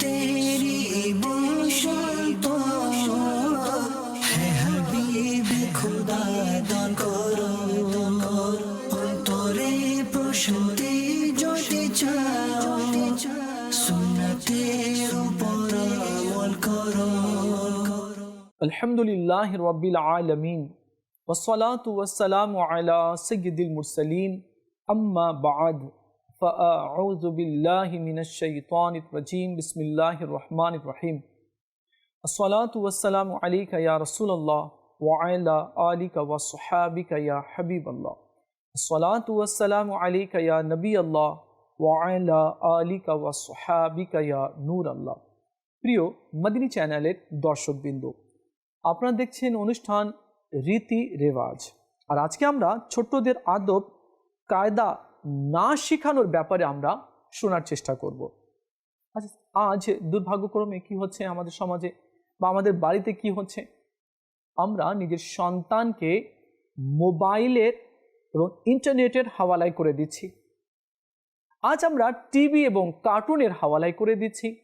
तेरी বসন্ত হ্যাঁ হাবিবে খুদা দান করো অন্তরে প্রশান্তি যদি চাও সুন্নতের উপর আমল করো الحمد لله رب العالمين والصلاة والسلام على سيد المرسلين أما بعد فأعوذ بالله من الشيطان الرجيم بسم الله الرحمن الرحيم الصلاة والسلام عليك يا رسول الله وعلى آلك وصحابك يا حبيب الله الصلاة والسلام عليك يا نبي الله وعلى آلك وصحابك يا نور الله প্রিয় মদিনী চ্যানেলের দর্শকবৃন্দ আপনারা দেখছেন অনুষ্ঠান রীতি রেওয়াজ আর আজকে আমরা ছোট্টদের আদব কায়দা না শেখানোর ব্যাপারে আমরা শোনার চেষ্টা করব। আজ আজ দুর্ভাগ্যক্রমে কি হচ্ছে আমাদের সমাজে বা আমাদের বাড়িতে কি হচ্ছে? আমরা নিজের সন্তানকে মোবাইলের এবং ইন্টারনেটের হাওয়ালায় করে দিচ্ছি। আজ আমরা টিভি এবং কার্টুনের হাওয়ালায় করে দিচ্ছি।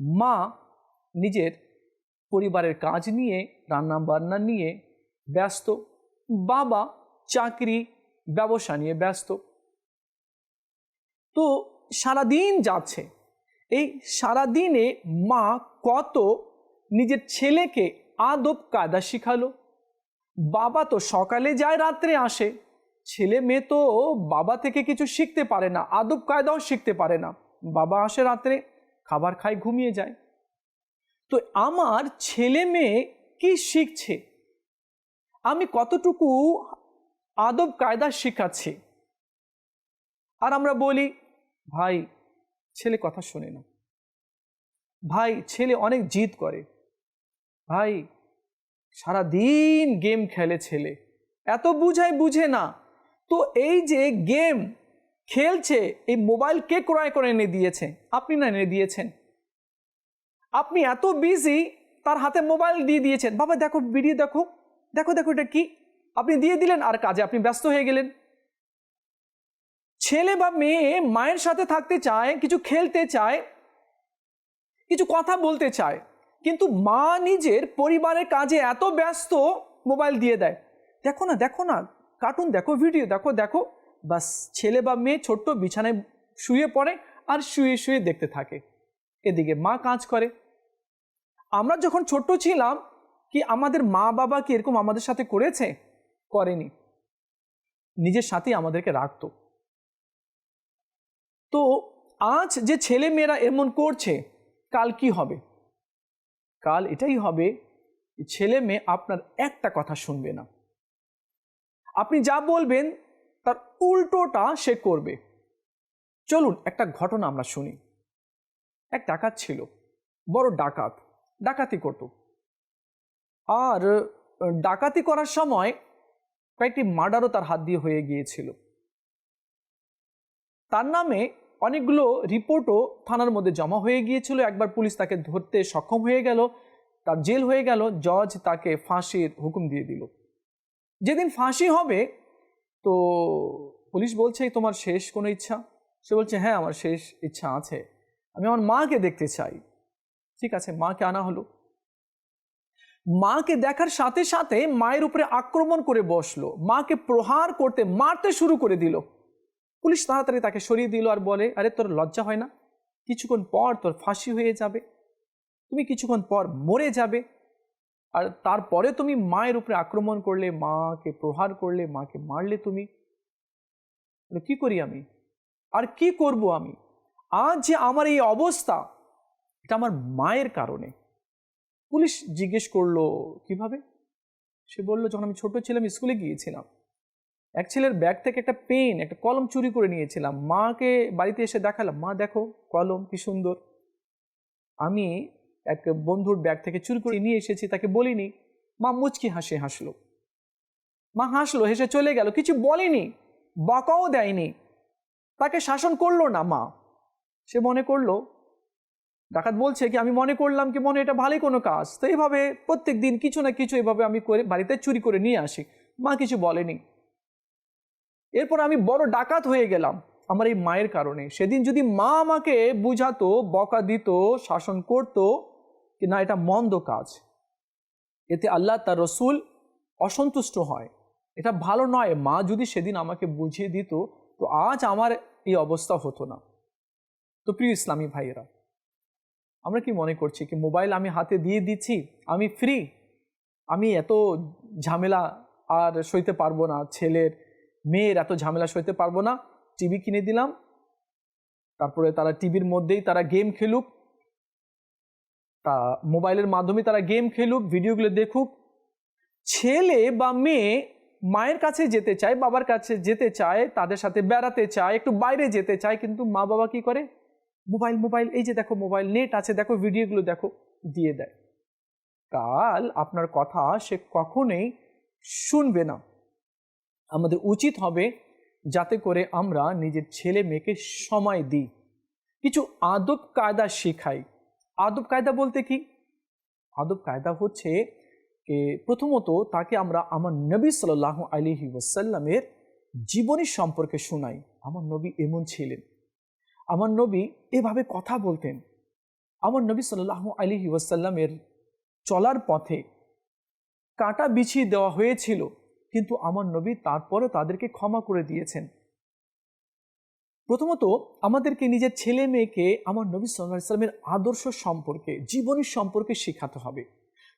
মা নিজের পরিবারের কাজ নিয়ে রান্না বান্না নিয়ে ব্যস্ত। বাবা চাকরি, ব্যবসা নিয়ে ব্যস্ত। তো সারাদিন যাচ্ছে। এই সারাদিনে মা কত নিজের ছেলেকে আদব কায়দা শিখালো। বাবা তো সকালে যায়, রাত্রে আসে। ছেলে মেয়ে তো বাবা থেকে কিছু শিখতে পারে না, আদব কায়দাও শিখতে পারে না। বাবা আসে রাত্রে, খাবার খায়, ঘুমিয়ে যায়। তো আমার ছেলে মেয়ে কি শিখছে? আমি কতটুকু আদব কায়দা শিখাচ্ছি? আর আমরা বলি ভাই, ছেলে কথা শোনে না। ভাই, ছেলে অনেক জিদ করে। ভাই সারা দিন গেম খেলে ছেলে। এত বুঝায় বুঝে না। তো এই যে গেম খেলছে, এই মোবাইল কে ক্রয় করে এনে দিয়েছে? আপনি না এনে দিয়েছেন। আপনি এত বিজি তার হাতে মোবাইল দিয়ে দিয়েছেন। বাবা, দেখো ভিডিও দেখো। দেখো দেখো এটা কি। আপনি দিয়ে দিলেন আর কাজে, আপনি ব্যস্ত হয়ে গেলেন। ছেলে বা মেয়ে মায়ের সাথে থাকতে চায়, কিছু খেলতে চায়, কিছু কথা বলতে চায়, কিন্তু মা নিজের পরিবারের কাজে এত ব্যস্ত, মোবাইল দিয়ে দেয়। দেখো না দেখো না, কার্টুন দেখো, ভিডিও দেখো দেখো, বাস ছেলে বা মেয়ে ছোট্ট বিছানায় শুয়ে পড়ে আর শুয়ে শুয়ে দেখতে থাকে। এদিকে মা কাজ করে। আমরা যখন ছোট্ট ছিলাম, কি আমাদের মা বাবা কি এরকম আমাদের সাথে করেছে? করেনি। নিজের সাথেই আমাদেরকে রাখতো। তো আজ যে ছেলে মেয়েরা এমন করছে, কাল কি হবে? কাল এটাই হবে ছেলে মেয়ে আপনার একটা কথা শুনবে না। আপনি যা বলবেন, তার উল্টোটা সে করবে। চলুন একটা ঘটনা আমরা শুনি। এক ডাকাত ছিল, বড় ডাকাত, ডাকাতি করত। আর ডাকাতি করার সময় কয়েকটি মার্ডারও তার হাত দিয়ে হয়ে গিয়েছিল। তার নামে অনেকগুলো রিপোর্টও থানার মধ্যে জমা হয়ে গিয়েছিল। একবার পুলিশ তাকে ধরতে সক্ষম হয়ে গেল, তার জেল হয়ে গেল, জজ তাকে ফাঁসির হুকুম দিয়ে দিল। যেদিন ফাঁসি হবে, তো পুলিশ বলছে, তোমার শেষ কোনো ইচ্ছা? সে বলছে হ্যাঁ আমার শেষ ইচ্ছা আছে। আমি আমার মাকে দেখতে চাই। ঠিক আছে, মাকে আনা হলো। মাকে দেখার সাথে সাথে মায়ের উপরে আক্রমণ করে বসল। মাকে প্রহার করতে, মারতে শুরু করে দিল। পুলিশ তাড়াতাড়ি তাকে সরিয়ে দিল আর বলে আরে তোর লজ্জা হয় না? কিছুক্ষণ পর তোর ফাঁসি হয়ে যাবে। তুমি কিছুক্ষণ পর মরে যাবে। আর তারপরে তুমি মায়ের উপরে আক্রমণ করলে মাকে প্রহার করলে মাকে মারলে তুমি। বলে, কি করি আমি? আর কি করব আমি? আজ যে আমার এই অবস্থা এটা আমার মায়ের কারণে। পুলিশ জিজ্ঞেস করল কীভাবে? সে বলল যখন আমি ছোট ছিলাম স্কুলে গিয়েছিলাম। এক ছেলের ব্যাগ থেকে একটা পেন, একটা কলম চুরি করে নিয়েছিলাম। মাকে বাড়িতে এসে দেখালাম, মা, দেখো, কলম, কি সুন্দর। আমি এক বন্ধুর ব্যাগ থেকে চুরি করে নিয়ে এসেছি, তাকে বলিনি। মা মুচকি হাসি, হাসলো। মা হাসলো, হেসে চলে গেল, কিছু বলেনি, বকাও দেয়নি। তাকে শাসন করল না মা। সে মনে করল, ডাকাত বলছে কি, আমি মনে করলাম কি, মনে এটা ভালোই কোনো কাজ। তো এইভাবে প্রত্যেক দিন কিছু না কিছু এভাবে আমি করে বাড়িতে চুরি করে নিয়ে আসি। মা কিছু বলেনি। এরপর আমি বড় ডাকাত হয়ে গেলাম আমার এই মায়ের কারণে। সেদিন যদি মা আমাকে বুঝাতো, বকা দিত, শাসন করত কি না, এটা মন্দ কাজ। এতে আল্লাহ তার রসুল অসন্তুষ্ট হয়। এটা ভালো নয়, মা যদি সেদিন আমাকে বুঝিয়ে দিত, তো আজ আমার এই অবস্থা হতো না। তো প্রিয় ইসলামী ভাইয়েরা, আমরা কি মনে করছি কি, মোবাইল আমি হাতে দিয়ে দিচ্ছি, আমি ফ্রি আমি এত ঝামেলা আর সইতে পারব না, ছেলের মেয়ের এত ঝামেলা সইতে পারব না। টিভি কিনে দিলাম। তারপরে তারা টিভির মধ্যেই তারা গেম খেলুক। তা মোবাইলের মাধ্যমে তারা গেম খেলুক ভিডিওগুলো দেখুক। ছেলে বা মেয়ে মায়ের কাছে যেতে চায়, বাবার কাছে যেতে চায়, তাদের সাথে বেড়াতে চায়, একটু বাইরে যেতে চায়, কিন্তু মা বাবা কি করে? মোবাইল মোবাইল এই যে দেখো মোবাইল নেট আছে, দেখো ভিডিওগুলো দেখো, দিয়ে দেয়। কাল আপনার কথা সে কখনোই শুনবে না। আমাদের উচিত হবে যাতে করে আমরা নিজের ছেলে মেয়েকে সময় দিই। কিছু আদব কায়দা শেখাই। আদব কায়দা বলতে কি? আদব কায়দা হচ্ছে প্রথমত তাকে আমরা আমার নবী সাল আলিহি ওয়াসাল্লামের জীবনী সম্পর্কে শোনাই। আমার নবী এমন ছিলেন। আমার নবী এভাবে কথা বলতেন। আমার নবী সাল্লাহ আলিহি ওয়াসাল্লামের চলার পথে কাঁটা বিছিয়ে দেওয়া হয়েছিল। কিন্তু আমার নবী তারপরে তাদেরকে ক্ষমা করে দিয়েছেন। প্রথমত, আমাদেরকে নিজের ছেলে মেয়েকে আমার নবী সাল্লাহ সাল্লামের আদর্শ সম্পর্কে, জীবনী সম্পর্কে শেখাতে হবে।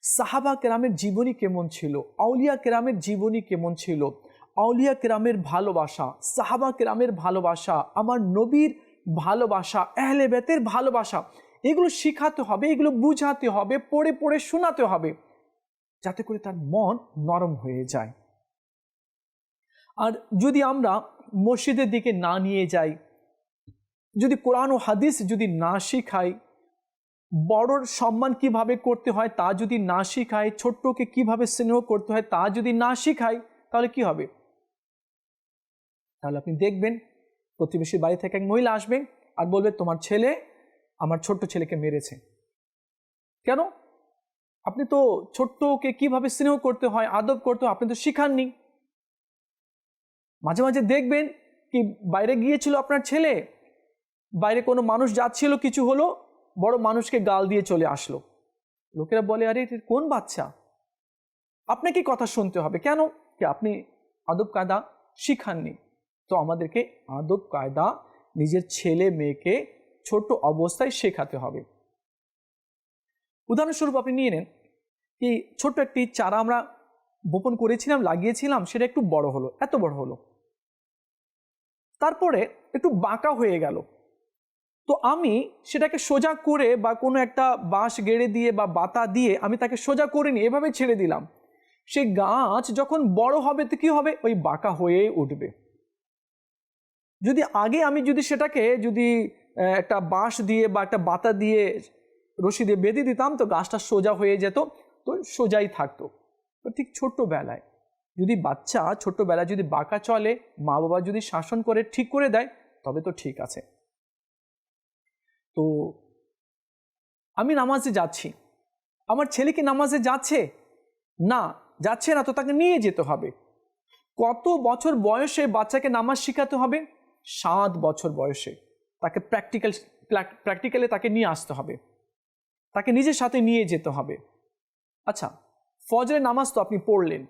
সাহাবা কেরামের জীবনী কেমন ছিল? আউলিয়া কেরামের জীবনী কেমন ছিল? আউলিয়া কেরামের ভালোবাসা, সাহাবা কেরামের ভালোবাসা, আমার নবীর ভালোবাসা এহলে বেতের ভালোবাসা, এগুলো শেখাতে হবে, এগুলো বুঝাতে হবে, পড়ে পড়ে শোনাতে হবে, যাতে করে তার মন নরম হয়ে যায়। আর যদি আমরা মসজিদের দিকে না নিয়ে যাই, যদি কোরআন ও হাদিস যদি না শিখাই, বড়র সম্মান কীভাবে করতে হয় তা যদি না শিখাই, ছোট্টকে কীভাবে স্নেহ করতে হয় তা যদি না শিখাই, তাহলে কি হবে? তাহলে আপনি দেখবেন প্রতিবেশীর বাড়ি থেকে এক মহিলা আসবে আর বলবে, তোমার ছেলে আমার ছোট্ট ছেলেকে মেরেছে। কেন? আপনি তো ছোট্টকে কীভাবে স্নেহ করতে হয়, আদব করতে হয়, আপনি তো শিখাননি। মাঝে মাঝে দেখবেন কি বাইরে গিয়েছিল আপনার ছেলে, বাইরে কোনো মানুষ যাচ্ছিল, কিছু হলো, বড় মানুষকে গাল দিয়ে চলে আসলো। লোকেরা বলে, আরে কোন বাচ্চা? আপনাকে কথা শুনতে হবে। কেন? কি আপনি আদব কায়দা শিখাননি। তো আমাদেরকে আদব কায়দা নিজের ছেলে, মেয়েকে ছোট অবস্থায় শেখাতে হবে। উদাহরণস্বরূপ আপনি নিয়ে নেন কি, ছোট্ট একটি চারা আমরা বপন করেছিলাম, লাগিয়েছিলাম, সেটা একটু বড় হলো, এত বড় হলো। তারপরে একটু বাঁকা হয়ে গেল। তো আমি সেটাকে সোজা করে বা কোনো একটা বাঁশ গেড়ে দিয়ে বা বাতা দিয়ে আমি তাকে সোজা করে নিয়ে এভাবে ছেড়ে দিলাম। সেই গাছ যখন বড় হবে তো কী হবে? ওই বাঁকা হয়ে উঠবে। যদি আগে আমি যদি সেটাকে যদি একটা বাঁশ দিয়ে বা একটা বাতা দিয়ে রশি দিয়ে বেঁধে দিতাম তো গাছটা সোজা হয়ে যেত, তো সোজাই থাকতো। তো ঠিক ছোট্টবেলায়। যদি বাচ্চা ছোট্টবেলায় যদি বাঁকা চলে মা বাবা যদি শাসন করে, ঠিক করে দেয়, তবে তো ঠিক আছে। তো আমি নামাজে যাচ্ছি। আমার ছেলে কি নামাজে যাচ্ছে? না যাচ্ছে না, তো তাকে নিয়ে যেতে হবে। কত বছর বয়সে বাচ্চাকে নামাজ শেখাতে হবে? সাত বছর বয়সে। তাকে প্র্যাকটিক্যাল প্র্যাকটিক্যালে তাকে নিয়ে আসতে হবে। তাকে নিজের সাথে নিয়ে যেতে হবে। আচ্ছা ফজরের নামাজ তো আপনি পড়লেন।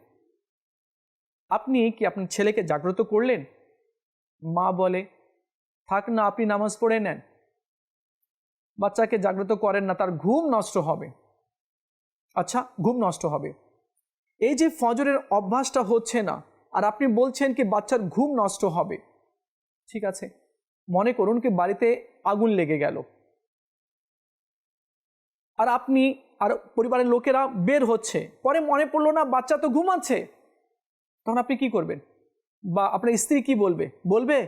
আপনি কি আপনার ছেলেকে জাগ্রত করলেন? মা বলে, থাক না, আপনি নামাজ পড়ে নেন। বাচ্চাকে জাগ্রত করেন না, তার ঘুম নষ্ট হবে। আচ্ছা ঘুম নষ্ট হবে। এই যে ফজরের অভ্যাসটা হচ্ছে না, আর আপনি বলছেন কি বাচ্চার ঘুম নষ্ট হবে। ঠিক আছে, মনে করুন কি বাড়িতে আগুন লেগে গেল। আর আপনি, আর পরিবারের লোকেরা বের হচ্ছে। পরে মনে পড়ল না বাচ্চা তো ঘুমাচ্ছে। তখন আপনি কি করবেন? বা আপনার স্ত্রী কি বলবে? বলবে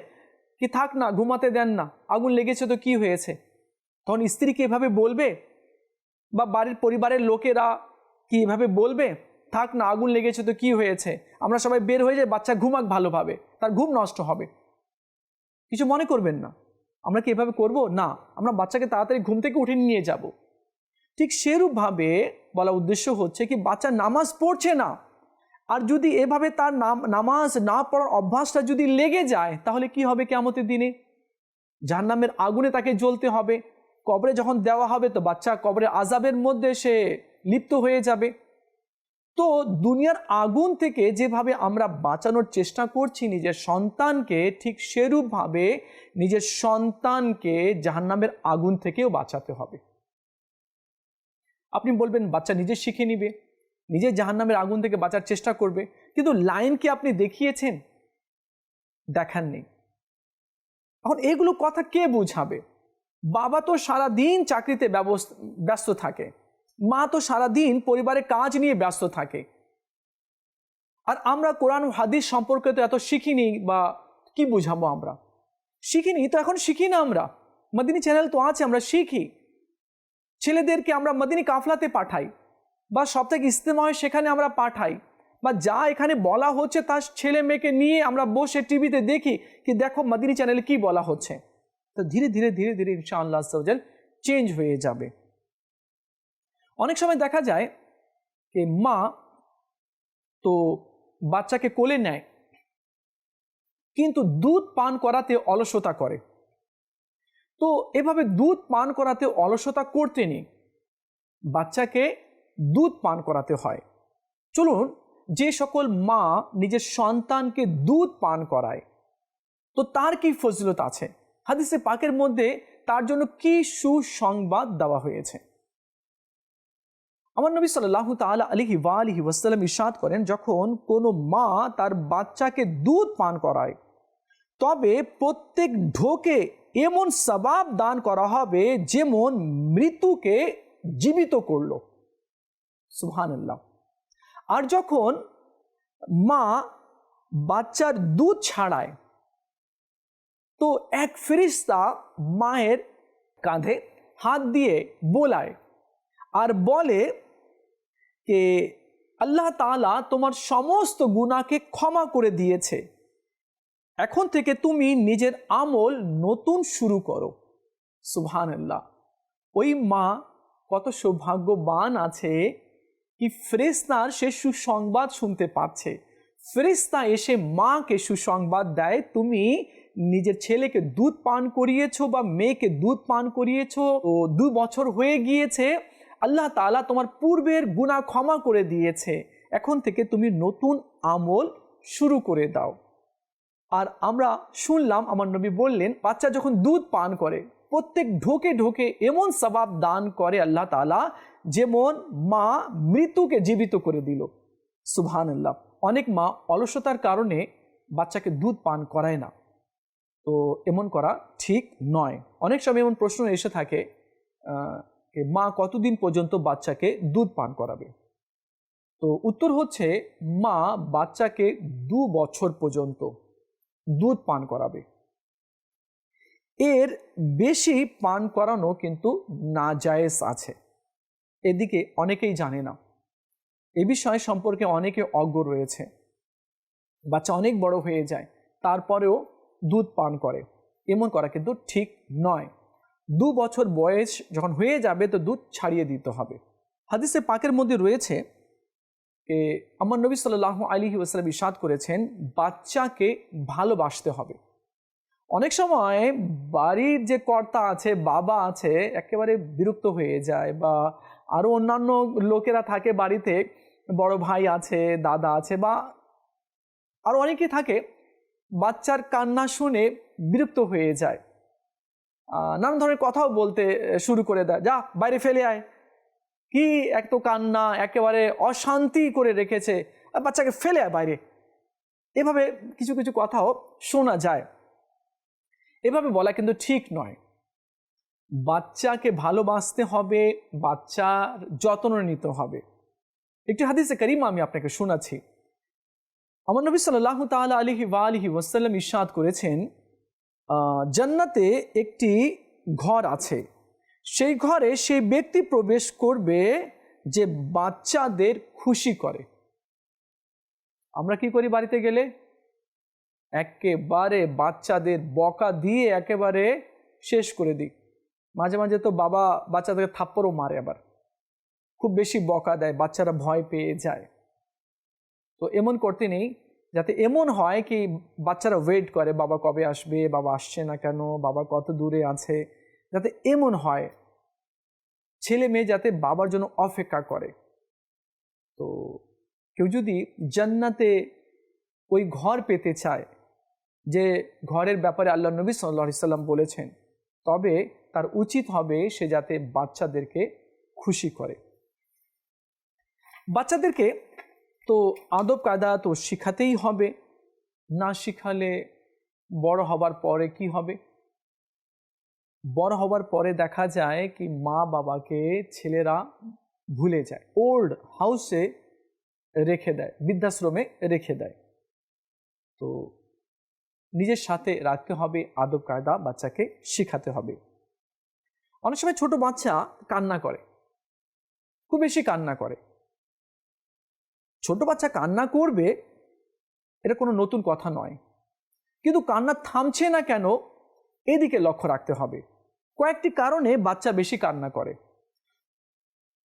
কি, থাক না, ঘুমাতে দেন না। আগুন লেগেছে তো কি হয়েছে? তখন স্ত্রীকে এভাবে বলবে? বা বাড়ির পরিবারের লোকেরা কি এভাবে বলবে? থাক না, আগুন লেগেছে তো কি হয়েছে? আমরা সবাই বের হয়ে যাই, বাচ্চা ঘুমাক ভালোভাবে, তার ঘুম নষ্ট হবে। কিছু মনে করবেন না। আমরা কি এভাবে করব? না, আমরা বাচ্চাকে তাড়াতাড়ি ঘুম থেকে উঠে নিয়ে যাব। ঠিক সেরূপভাবে বলা উদ্দেশ্য হচ্ছে কি, বাচ্চা নামাজ পড়ছে না। আর যদি এভাবে তার নাম, নামাজ না পড়ার অভ্যাসটা যদি লেগে যায়, তাহলে কি হবে কেমতের দিনে? জাহান্নামের আগুনে তাকে জ্বলতে হবে। কবরে যখন দেওয়া হবে তো বাচ্চা কবরে আজাবের মধ্যে সে লিপ্ত হয়ে যাবে। তো দুনিয়ার আগুন থেকে যেভাবে আমরা বাঁচানোর চেষ্টা করছি নিজের সন্তানকে, ঠিক সেরূপভাবে নিজের সন্তানকে জাহান্নামের আগুন থেকেও বাঁচাতে হবে। আপনি বলবেন, বাচ্চা নিজে শিখে নিবে। নিজে জাহান্নামের আগুন থেকে বাঁচার চেষ্টা করবে, কিন্তু লাইন কি আপনি দেখিয়েছেন? দেখাননি এখন এগুলো কথা কে বুঝাবে? বাবা তো সারা দিন চাকরিতে ব্যস্ত থাকে, মা তো সারা দিন পরিবারের কাজ নিয়ে ব্যস্ত থাকে। আর আমরা কোরআন হাদিস সম্পর্কে তো এত শিখিনি বা কি বুঝাবো আমরা? শিখিনি তো এখন শিখি না আমরা। মদিনী চ্যানেল তো আছে, আমরা শিখি। ছেলেদেরকে আমরা মদিনী কাফলাতে পাঠাই। বা সপ্তাহে ইস্তেমা হয় সেখানে আমরা পাঠাই বা যা এখানে বলা হচ্ছে তার ছেলে মেয়েকে নিয়ে আমরা বসে টিভিতে দেখি কি দেখো মদিনী চ্যানেলে কি বলা হচ্ছে। তো ধীরে ধীরে ধীরে ধীরে ইনশাআল্লাহ সৌজল চেঞ্জ হয়ে যাবে। অনেক সময় দেখা যায় যে মা তো বাচ্চাকে কোলে নেয়, কিন্তু দুধ পান করাতে অলসতা করে। তো এভাবে দুধ পান করাতে অলসতা করতে নেই। বাচ্চাকে দুধ পান করাতে হয়। চলুন, যে সকল মা নিজের সন্তানকে দুধ পান করায়, তো তার কি ফজিলত আছে? হাদিসে পাকের মধ্যে তার জন্য কি সুসংবাদ দেওয়া হয়েছে? আমার নবী সাল্লাহ তালা আলিহি ওয়া আলিহি ওয়াসাল্লাম ইশাদ করেন, যখন কোনো মা তার বাচ্চাকে দুধ পান করায়, তবে প্রত্যেক ঢোকে এমন সবাব দান করা হবে যেমন মৃত্যুকে জীবিত করল। সুবহানাল্লাহ। আর যখন মা বাচ্চার দুধ ছাড়ায়, তো এক ফেরিস্তা মায়ের কাঁধে হাত দিয়ে বোলায় আর বলে যে, আল্লাহ তাআলা তোমার সমস্ত গুণাকে ক্ষমা করে দিয়েছে। এখন থেকে তুমি নিজের আমল নতুন শুরু করো। সুবহান আল্লাহ ওই মা কত সৌভাগ্যবান আছে কি ফেরেস্তার সে সুসংবাদ শুনতে পাচ্ছে। ফেরেস্তা এসে মাকে সুসংবাদ দেয়, তুমি নিজের ছেলেকে দুধ পান করিয়েছো বা মেয়েকে দুধ পান করিয়েছো ও দু বছর হয়ে গিয়েছে, আল্লাহ তাআলা তোমার পূর্বের গুনাহ ক্ষমা করে দিয়েছে। এখন থেকে তুমি নতুন আমল শুরু করে দাও। আর আমরা শুনলাম, আমার নবী বললেন, বাচ্চা যখন দুধ পান করে, প্রত্যেক ঢোকে ঢোকে এমন সবাব দান করে আল্লাহ তাআলা যেমন মা মৃত্যুকে জীবিত করে দিল। সুবহান আল্লাহ অনেক মা অলসতার কারণে বাচ্চাকে দুধ পান করায় না। তো এমন করা ঠিক নয়। অনেক সময় এমন প্রশ্ন এসে থাকে মা কতদিন পর্যন্ত বাচ্চাকে দুধ পান করাবে? তো উত্তর হচ্ছে, মা বাচ্চাকে দু বছর পর্যন্ত দুধ পান করাবে। এর বেশি পান করানো কিন্তু নাজায়েজ আছে। এদিকে অনেকেই জানে না। এ বিষয় সম্পর্কে অনেকে অজ্ঞ রয়েছে। বাচ্চা অনেক বড় হয়ে যায়, তারপরেও দুধ পান করে। এমন করা কিন্তু ঠিক নয়। দু বছর বয়স যখন হয়ে যাবে তো দুধ ছাড়িয়ে দিতে হবে। হাদিসে পাকের মধ্যে রয়েছে, এ, আমার নবী সাল্লাহ আলী ওসালাম ইসাদ করেছেন, বাচ্চাকে ভালোবাসতে হবে। অনেক সময় বাড়ির যে কর্তা আছে, বাবা আছে, একেবারে বিরক্ত হয়ে যায় বা আরও অন্যান্য লোকেরা থাকে বাড়িতে, বড় ভাই আছে, দাদা আছে বা আরও অনেকে থাকে, বাচ্চার কান্না শুনে বিরক্ত হয়ে যায়। নানান ধরনের কথাও বলতে শুরু করে দেয়, যা, বাইরে ফেলে আয়। কি এক তো কান্না, একেবারে অশান্তি করে রেখেছে বাচ্চাকে ফেলে আয় বাইরে। এভাবে কিছু কিছু কথাও শোনা যায়। এভাবে বলা কিন্তু ঠিক নয়। বাচ্চাকে ভালোবাসতে হবে, বাচ্চার যত্ন নিতে হবে। একটি হাদিসে করিম আমি আপনাকে শোনাচ্ছি। আমার নবী সাল্লাহ তাল আলহি ওয়া আলহি ওয়াসাল্লাম ইশাদ করেছেন জান্নাতে একটি ঘর আছে। সেই ঘরে সেই ব্যক্তি প্রবেশ করবে যে বাচ্চাদের খুশি করে। আমরা কি করি বাড়িতে গেলে? একেবারে বাচ্চাদের বকা দিয়ে একেবারে শেষ করে দিই। মাঝে মাঝে তো বাবা বাচ্চাদেরকে থাপ্পড়ও মারে আবার। খুব বেশি বকা দেয়, বাচ্চারা ভয় পেয়ে যায়। তো এমন করতে নেই, যাতে এমন হয় কি বাচ্চারা ওয়েট করে, বাবা কবে আসবে, বাবা আসছে না কেন, বাবা কত দূরে আছে, যাতে এমন হয় ছেলে মেয়ে যাতে বাবার জন্য অপেক্ষা করে। তো কেউ যদি জান্নাতে ওই ঘর পেতে চায়, যে ঘরের ব্যাপারে আল্লাহ নবী সাল্লা সাল্লাম বলেছেন, তবে তার উচিত হবে সে যাতে বাচ্চাদেরকে খুশি করে। বাচ্চাদেরকে তো আদব কায়দা তো শিখাতেই হবে। না শিখালে বড় হবার পরে কি হবে? বড় হবার পরে দেখা যায় কি মা বাবাকে ছেলেরা ভুলে যায়। ওল্ড হাউসে রেখে দেয়, বৃদ্ধাশ্রমে রেখে দেয়। তো নিজের সাথে রাখতে হবে, আদব কায়দা বাচ্চাকে শিখাতে হবে। অনেক সময় ছোট বাচ্চা কান্না করে। খুব বেশি কান্না করে। ছোট বাচ্চা কান্না করবে, এটা কোনো নতুন কথা নয়। কিন্তু কান্না থামছে না কেন, এদিকে লক্ষ্য রাখতে হবে। কয়েকটি কারণে বাচ্চা বেশি কান্না করে।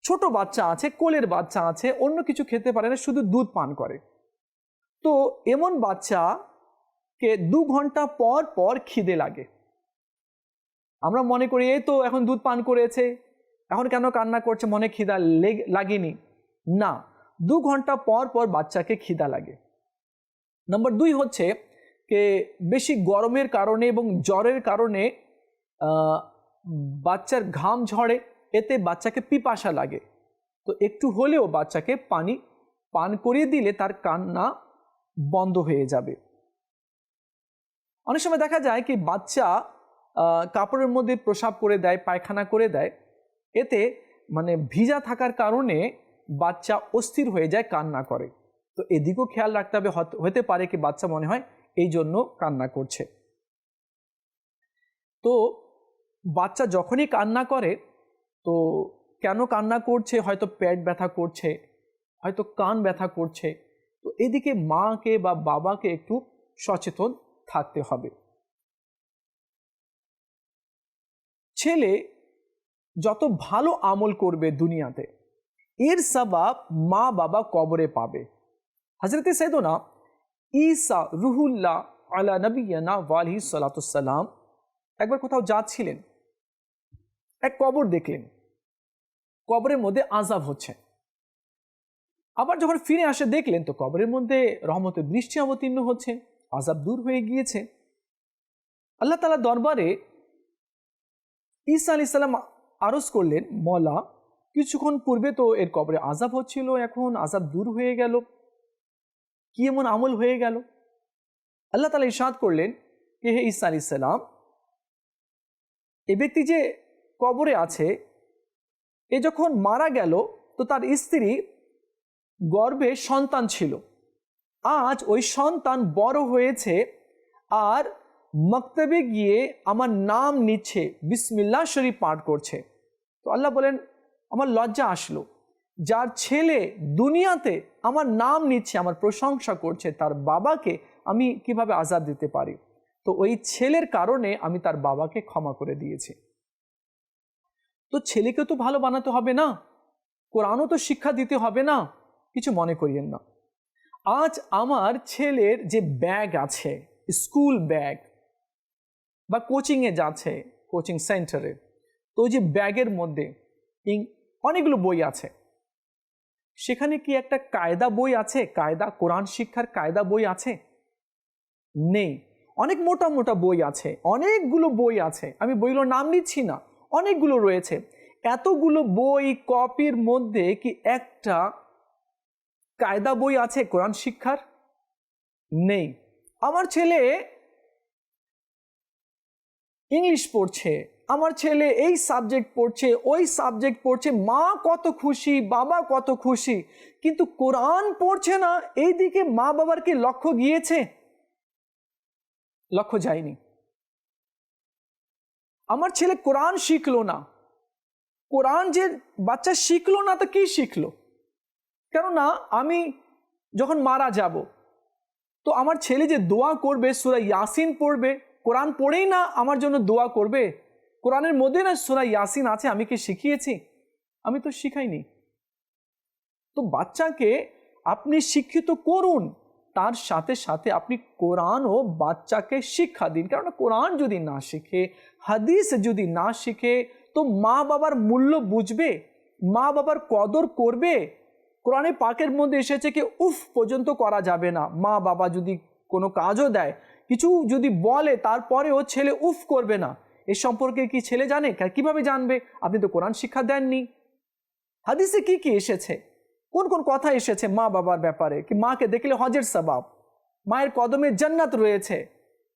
ছোট বাচ্চা আছে, কোলের বাচ্চা আছে, অন্য কিছু খেতে পারে না, শুধু দুধ পান করে। তো এমন বাচ্চাকে দু ঘণ্টা পর পর খিদে লাগে। আমরা মনে করি, এই তো এখন দুধ পান করেছে। এখন কেন কান্না করছে? মনে খিদা লাগেনি। না, দু ঘণ্টা পর পর বাচ্চাকে খিদা লাগে। নম্বর দুই হচ্ছে কে, বেশি গরমের কারণে এবং জ্বরের কারণে বাচ্চার ঘাম ঝরে, এতে বাচ্চাকে পিপাসা লাগে। তো একটু হলেও বাচ্চাকে পানি, পান করিয়ে দিলে তার কান্না বন্ধ হয়ে যাবে। অনেক সময় দেখা যায় কি, বাচ্চা কাপড়ের মধ্যে প্রসাব করে দেয়, পায়খানা করে দেয়। এতে মানে ভিজা থাকার কারণে বাচ্চা অস্থির হয়ে যায়, কান্না করে। তো এদিকেও খেয়াল রাখতে হবে হতে পারে কি বাচ্চা মনে হয় এই জন্য কান্না করছে। তো বাচ্চা যখনই কান্না করে, তো কেন কান্না করছে? হয়তো পেট ব্যথা করছে, হয়তো কান ব্যথা করছে। তো এদিকে মাকে বা বাবাকে একটু সচেতন থাকতে হবে। ছেলে যত ভালো আমল করবে দুনিয়াতে, এর সবাব মা বাবা কবরে পাবে। হজরতে সৈদনা ঈসা রুহুল্লাহ আলা নবীনা ওয়ালি সালাতাম একবার কোথাও যাচ্ছিলেন, এক কবর দেখলেন। কবরের মধ্যে আজাব হচ্ছে। আবার যখন ফিরে আসে দেখলেন, তো কবরের মধ্যে রহমতের বৃষ্টি অবতীর্ণ হচ্ছে আজাব দূর হয়ে গিয়েছে। আল্লাহ তালা দরবারে ঈসা আলি সাল্লাম আরজ করলেন, মলা, কিছুক্ষণ পূর্বে তো এর কবরে আজাব হচ্ছিল, এখন আজাব দূর হয়ে গেল। কি এমন আমল হয়ে গেল? আল্লাহ তালা ইসাদ করলেন কে হে ঈসা আলি সাল্লাম এ ব্যক্তি যে কবরে আছে, এ যখন মারা গেল, তো তার স্ত্রী গর্ভে সন্তান ছিল। আজ ওই সন্তান বড় হয়েছে, আর মক্তবে গিয়ে আমার নাম নিচ্ছে বিসমিল্লা শরীফ পাঠ করছে। তো আল্লাহ বলেন, আমার লজ্জা আসলো। যার ছেলে দুনিয়াতে আমার নাম নিচ্ছে, আমার প্রশংসা করছে, তার বাবাকে আমি কীভাবে আজাদ দিতে পারি? তো ওই ছেলের কারণে আমি তার বাবাকে ক্ষমা করে দিয়েছি। তো ছেলেকে তো ভালো বানাতে হবে না, কোরআনও তো শিক্ষা দিতে হবে না, কিছু মনে করিয়েন না। আজ আমার ছেলের যে ব্যাগ আছে, স্কুল ব্যাগ বা কোচিংয়ে যাচ্ছে কোচিং সেন্টারে তো যে ব্যাগের মধ্যে অনেকগুলো বই আছে। সেখানে কি একটা কায়দা বই আছে? কায়দা, কোরআন শিক্ষার কায়দা বই আছে? নেই। অনেক মোটা মোটা বই আছে, অনেকগুলো বই আছে। আমি বইগুলোর নাম নিচ্ছি না, অনেকগুলো রয়েছে। এতগুলো বই কপির মধ্যে কি একটা কায়দা বই আছে, কোরআন শিক্ষার? নেই। আমার ছেলে ইংলিশ পড়ছে, আমার ছেলে এই সাবজেক্ট পড়ছে, ওই সাবজেক্ট পড়ছে, মা কত খুশি, বাবা কত খুশি, কিন্তু কোরআন পড়ছে না এই দিকে মা বাবার কি লক্ষ্য গিয়েছে? লক্ষ্য যায়নি। আমার ছেলে কোরআন শিখলো না। কোরআন যে বাচ্চা শিখলো না, তো কি শিখলো? কেননা আমি যখন মারা যাব, তো আমার ছেলে যে দোয়া করবে, সুরা ইয়াসিন পড়বে কোরআন পড়েই না আমার জন্য দোয়া করবে? কোরআনের মধ্যে না সোনা ইয়াসিন আছে, আমি কি শিখিয়েছি? আমি তো শিখাইনি। তো বাচ্চাকে আপনি শিক্ষিত করুন, তার সাথে সাথে আপনি কোরআন ও বাচ্চাকে শিক্ষা দিন। কারণ কোরআন যদি না শিখে, হাদিস যদি না শিখে, তো মা বাবার মূল্য বুঝবে, মা বাবার কদর করবে। কোরআনে পাকের মধ্যে এসেছে কি, উফ, পর্যন্ত করা যাবে না। মা বাবা যদি কোনো কাজও দেয় কিছু যদি বলে তারপরে ও ছেলে উফ করবে না। এ সম্পর্কে কি ছেলে জানে? কীভাবে জানবে? আপনি তো কোরআন শিক্ষা দেননি। হাদিসে কি কি এসেছে? কোন কোন কথা এসেছে মা বাবার ব্যাপারে? কি মাকে দেখলে হজের সবাব মায়ের কদমে জান্নাত রয়েছে।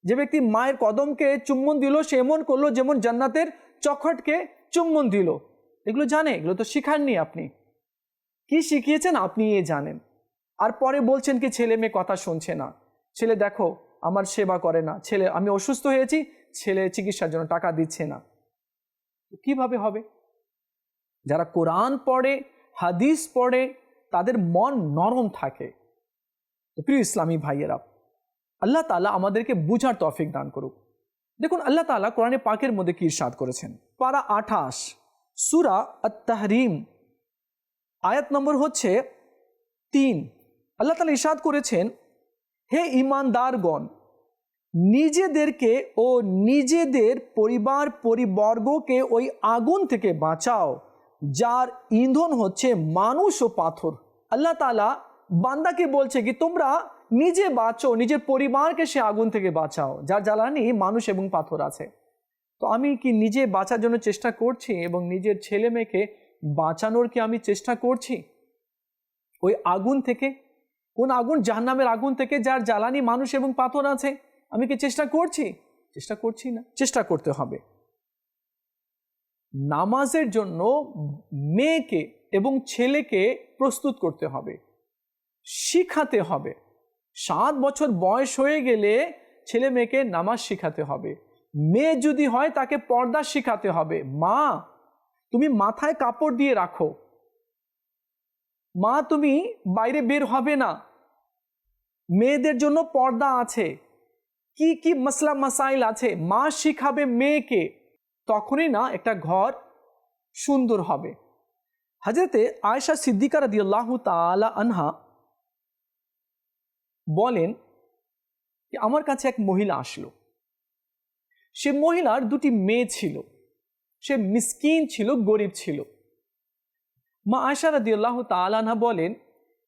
যে ব্যক্তি মায়ের কদমকে চুম্বন দিল, সে এমন করল যেমন জান্নাতের চখটকে চুম্বন দিল। এগুলো জানে? এগুলো তো শিখাননি আপনি। কি শিখিয়েছেন আপনি এ জানেন। আর পরে বলছেন কি ছেলে মেয়ে কথা শুনছে না। ছেলে দেখো আমার সেবা করে না। ছেলে, আমি অসুস্থ হয়েছি, ছেলে চিকিৎসার জন্য টাকা দিচ্ছে না। কীভাবে হবে? যারা কোরআন পড়ে, হাদিস পড়ে, তাদের মন নরম থাকে। প্রিয় ইসলামী ভাইয়েরা, আল্লাহ তালা আমাদেরকে বুঝার তফিক দান করুক। দেখুন, আল্লাহ তালা কোরআনে পাকের মধ্যে কি ইরশাদ করেছেন? পারা আঠাশ, সুরা আত্তাহরিম। আয়াত নম্বর হচ্ছে তিন। আল্লাহ তালা ইরশাদ করেছেন, হে ইমানদারগণ নিজেদেরকে ও নিজেদের পরিবার পরিবর্গকে ওই আগুন থেকে বাঁচাও, যার ইন্ধন হচ্ছে মানুষ ও পাথর। আল্লাহ তালা বান্দাকে বলছে কি, তোমরা নিজে বাঁচো, নিজের পরিবারকে সে আগুন থেকে বাঁচাও, যার জ্বালানি মানুষ এবং পাথর আছে। তো আমি কি নিজে বাঁচার জন্য চেষ্টা করছি এবং নিজের ছেলে মেয়েকে বাঁচানোর কি আমি চেষ্টা করছি? ওই আগুন থেকে? কোন আগুন জাহান্নামের আগুন থেকে যার জ্বালানি মানুষ এবং পাথর আছে? আমি কি চেষ্টা করছি? চেষ্টা করছি না। চেষ্টা করতে হবে। নামাজের জন্য মেয়েকে এবং ছেলেকে প্রস্তুত করতে হবে। শিখাতে হবে। সাত বছর বয়স হয়ে গেলে ছেলে মেয়েকে নামাজ শিখাতে হবে। মেয়ে যদি হয় তাকে পর্দা শিখাতে হবে। মা, তুমি মাথায় কাপড় দিয়ে রাখো। মা, তুমি বাইরে বের হবে না। মেয়েদের জন্য পর্দা আছে। কি কি মশলা মাসাইল আছে? মা শিখাবে মেয়েকে, তখনই না একটা ঘর সুন্দর হবে। হাজরতে আয়সা সিদ্দিকা রাদিয়াল্লাহু তাআলা আনহা বলেন যে, আমার কাছে এক মহিলা আসলো। সে মহিলার দুটি মেয়ে ছিল। সে মিসকিন ছিল, গরিব ছিল। মা আয়সা রাদিয়াল্লাহু তাআলা আনহা বলেন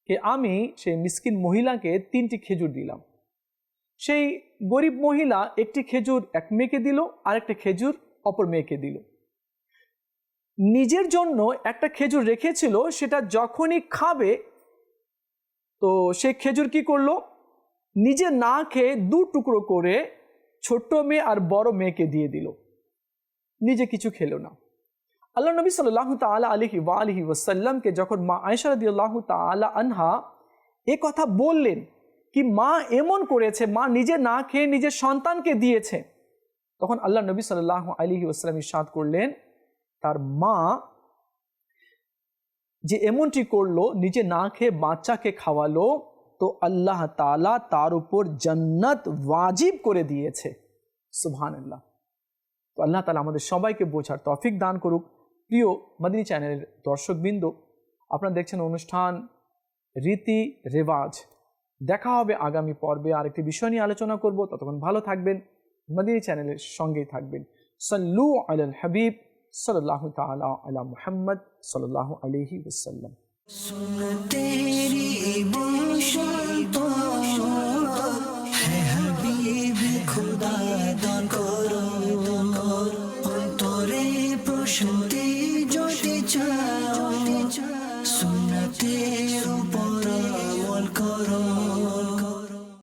যে, আমি সেই মিসকিন মহিলাকে তিনটি খেজুর দিলাম। সেই গরিব মহিলা একটি খেজুর এক মেয়েকে দিল, আরেকটা খেজুর অপর মেয়েকে দিল। নিজের জন্য একটা খেজুর রেখেছিল, সেটা যখনই খাবে, তো সে খেজুর কি করল? নিজে না খেয়ে দু টুকরো করে ছোট্ট মেয়ে আর বড় মেয়েকে দিয়ে দিল। নিজে কিছু খেলো না। আল্লাহ নবী সাল্লাহ তালা আলহি ওয়া আলহি ওসাল্লামকে যখন মা আয়সা রদি আল্লাহ তালা আনহা এ কথা বললেন কি মা এমন করেছে, মা নিজে না খেয়ে নিজের সন্তানকে দিয়েছে। তখন আল্লাহ নবী সাল্লাহ আলী ওসালাম ইসাদ করলেন, তার মা যে এমনটি করল, নিজে না খেয়ে বাচ্চাকে খাওয়ালো, তো আল্লাহ তালা তার উপর জান্নাত ওয়াজিব করে দিয়েছে। সুবহান আল্লাহ তো আল্লাহ তালা আমাদের সবাইকে বোঝার তফিক দান করুক। প্রিয় মাদিনী চ্যানেলের দর্শকবৃন্দ, আপনারা দেখছেন অনুষ্ঠান রীতি রেওয়াজ। দেখা হবে আগামী পর্বে আরেকটি বিষয় নিয়ে আলোচনা করব। ততক্ষণ ভালো থাকবেন, মদিনী চ্যানেলের সঙ্গেই থাকবেন। সল্লু আল হাবিব সাল্লাহ তালা আলা মুহাম্মদ সাল্লাহ আলহি ওসাল্লাম